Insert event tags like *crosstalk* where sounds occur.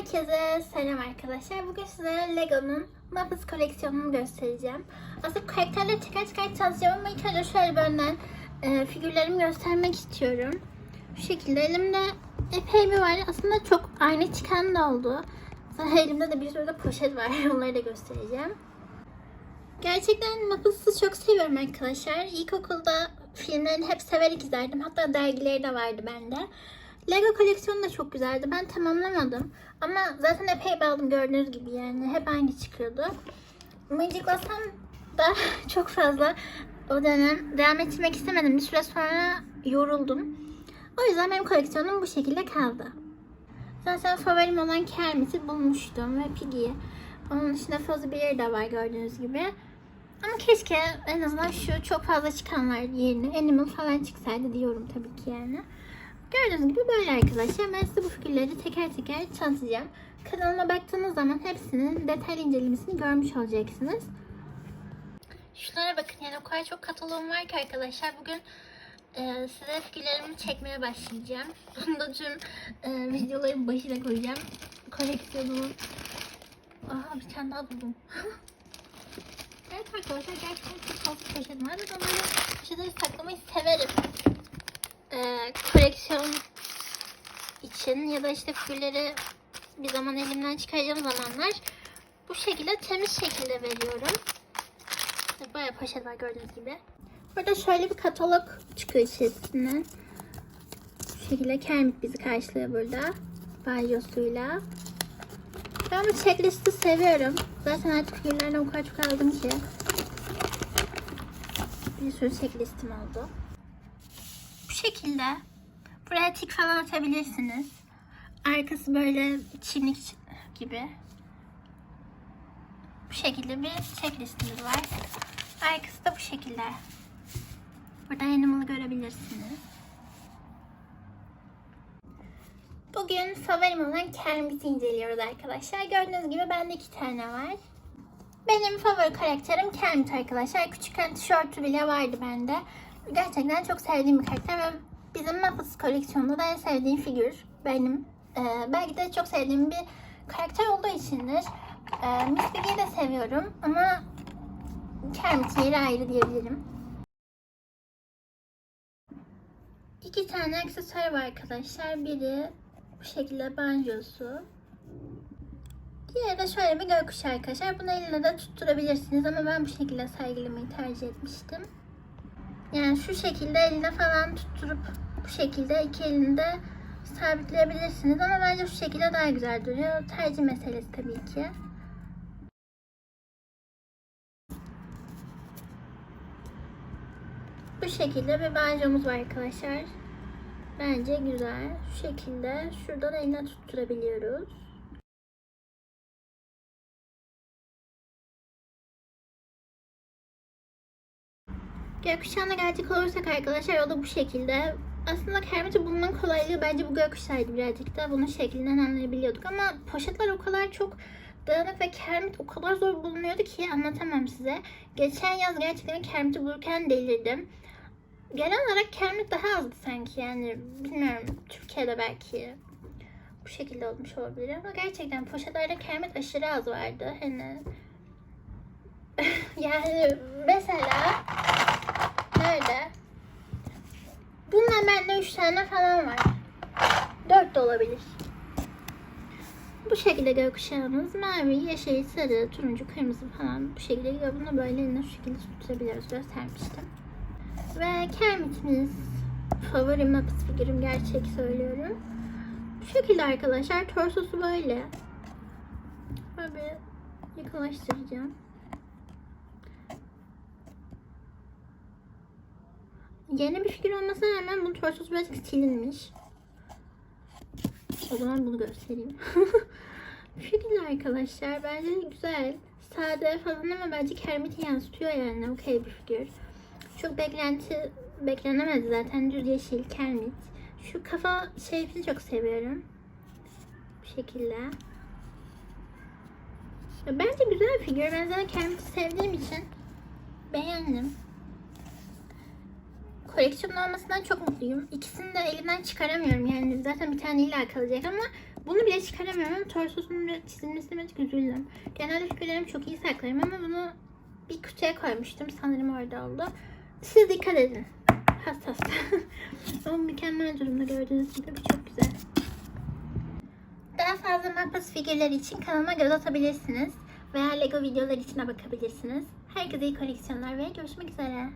Herkese selam arkadaşlar. Bugün sizlere Lego'nun Muppets koleksiyonunu göstereceğim. Aslında karakterleri teker teker tanıtacağım ama ilk önce şöyle bir önden e, figürlerimi göstermek istiyorum. Bu şekilde elimde epey bir var. Aslında çok aynı çıkan da oldu. Zaten elimde de bir sürü de poşet var. *laughs* Onları da göstereceğim. Gerçekten Muppets'ı çok seviyorum arkadaşlar. İlkokulda filmlerini hep severek izlerdim. Hatta dergileri de vardı bende. Lego koleksiyonu da çok güzeldi. Ben tamamlamadım. Ama zaten epey aldım gördüğünüz gibi yani. Hep aynı çıkıyordu. Mıncıklasam da *laughs* çok fazla o dönem devam ettirmek istemedim. Bir süre sonra yoruldum. O yüzden benim koleksiyonum bu şekilde kaldı. Zaten favorim olan Kermit'i bulmuştum ve Piggy'yi. Onun dışında Fuzzy Bear de var gördüğünüz gibi. Ama keşke en azından şu çok fazla çıkanlar yerine Animal falan çıksaydı diyorum tabii ki yani. Gördüğünüz gibi böyle arkadaşlar. Ben size bu figürleri teker teker tanıtacağım. Kanalıma baktığınız zaman hepsinin detaylı incelemesini görmüş olacaksınız. Şunlara bakın yani o kadar çok kataloğum var ki arkadaşlar. Bugün e, size figürlerimi çekmeye başlayacağım. *laughs* Bunu da tüm e, videoların başına koyacağım. Koleksiyonumun. Aha bir tane daha buldum. *laughs* evet arkadaşlar gerçekten çok fazla poşetim var. Ben böyle poşetleri saklamayı severim e, koleksiyon için ya da işte figürleri bir zaman elimden çıkaracağım zamanlar bu şekilde temiz şekilde veriyorum. Bayağı poşet var gördüğünüz gibi. Burada şöyle bir katalog çıkıyor içerisinden. Bu şekilde Kermit bizi karşılıyor burada. Balyosuyla. Ben bu checklisti seviyorum. Zaten artık figürlerden o kadar çok aldım ki. Bir sürü checklistim oldu şekilde. Buraya tik falan atabilirsiniz. Arkası böyle çimlik gibi. Bu şekilde bir checklistimiz var. Arkası da bu şekilde. Burada animal'ı görebilirsiniz. Bugün favorim olan Kermit'i inceliyoruz arkadaşlar. Gördüğünüz gibi bende iki tane var. Benim favori karakterim Kermit arkadaşlar. Küçükken tişörtü bile vardı bende. Gerçekten çok sevdiğim bir karakter ve bizim Muppets koleksiyonunda da en sevdiğim figür benim. Ee, belki de çok sevdiğim bir karakter olduğu içindir. Ee, Miss Piggy'yi de seviyorum ama Kermit'in yeri ayrı diyebilirim. İki tane aksesuar var arkadaşlar. Biri bu şekilde banjosu. Diğeri de şöyle bir gökkuşağı arkadaşlar. Bunu eline de tutturabilirsiniz ama ben bu şekilde sergilemeyi tercih etmiştim. Yani şu şekilde eline falan tutturup bu şekilde iki elinde sabitleyebilirsiniz ama bence şu şekilde daha güzel duruyor. Tercih meselesi tabii ki. Bu şekilde bir banjomuz var arkadaşlar. Bence güzel. Şu şekilde şuradan eline tutturabiliyoruz. Gökkuşağına gelecek olursak arkadaşlar o da bu şekilde. Aslında Kermit'i bulmanın kolaylığı bence bu gökkuşağıydı birazcık da. Bunun şeklinden anlayabiliyorduk ama poşetler o kadar çok dağınık ve Kermit o kadar zor bulunuyordu ki anlatamam size. Geçen yaz gerçekten Kermit'i bulurken delirdim. Genel olarak Kermit daha azdı sanki yani bilmiyorum Türkiye'de belki bu şekilde olmuş olabilir ama gerçekten poşetlerde Kermit aşırı az vardı. Hani *laughs* yani mesela Bunlar bende 3 tane falan var. 4 de olabilir. Bu şekilde gökkuşağımız mavi, yeşil, sarı, turuncu, kırmızı falan bu şekilde gidiyor. Bunu böyle eline şu şekilde tutabiliyoruz. Göstermiştim. Ve Kermit'imiz favori Muppet figürüm gerçek söylüyorum. Bu şekilde arkadaşlar. Torsosu böyle. Böyle yakınlaştıracağım. Yeni bir figür olmasına rağmen bunun torsosu birazcık silinmiş. O zaman bunu göstereyim. *laughs* Figürler arkadaşlar bence güzel. Sade falan ama bence Kermit'i yansıtıyor yani. Okey bir figür. Çok beklenti beklenemedi zaten. Düz yeşil Kermit. Şu kafa şeklini çok seviyorum. Bu şekilde. Bence güzel bir figür. Ben zaten Kermit'i sevdiğim için beğendim koleksiyonun olmasından çok mutluyum. İkisini de elimden çıkaramıyorum yani zaten bir tane illa kalacak ama Bunu bile çıkaramıyorum Torsus'un biraz çizilmesine birazcık üzüldüm. Genelde figürlerimi çok iyi saklarım ama bunu bir kutuya koymuştum. Sanırım orada oldu. Siz dikkat edin. Hassas. *laughs* ama mükemmel durumda gördüğünüz gibi bu çok güzel. Daha fazla Mapas figürleri için kanalıma göz atabilirsiniz. Veya Lego videoları için de bakabilirsiniz. Herkese iyi koleksiyonlar ve görüşmek üzere.